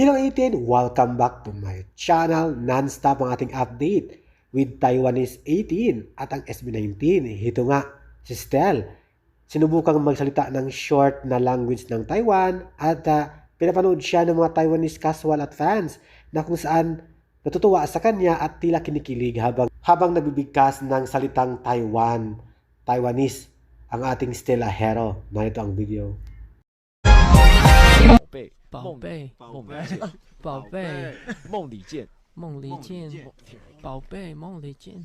Hello 18! Welcome back to my channel. Non-stop ang ating update with Taiwanese 18 at ang SB19. Ito nga, si Stel. Sinubukang magsalita ng short na language ng Taiwan at ah, pinapanood siya ng mga Taiwanese casual at fans na kung saan natutuwa sa kanya at tila kinikilig habang, habang nagbibigkas ng salitang Taiwan, Taiwanese ang ating Stella Hero. Narito ang video. 宝贝，宝贝，宝贝，梦里见，梦里见，宝贝，梦里见。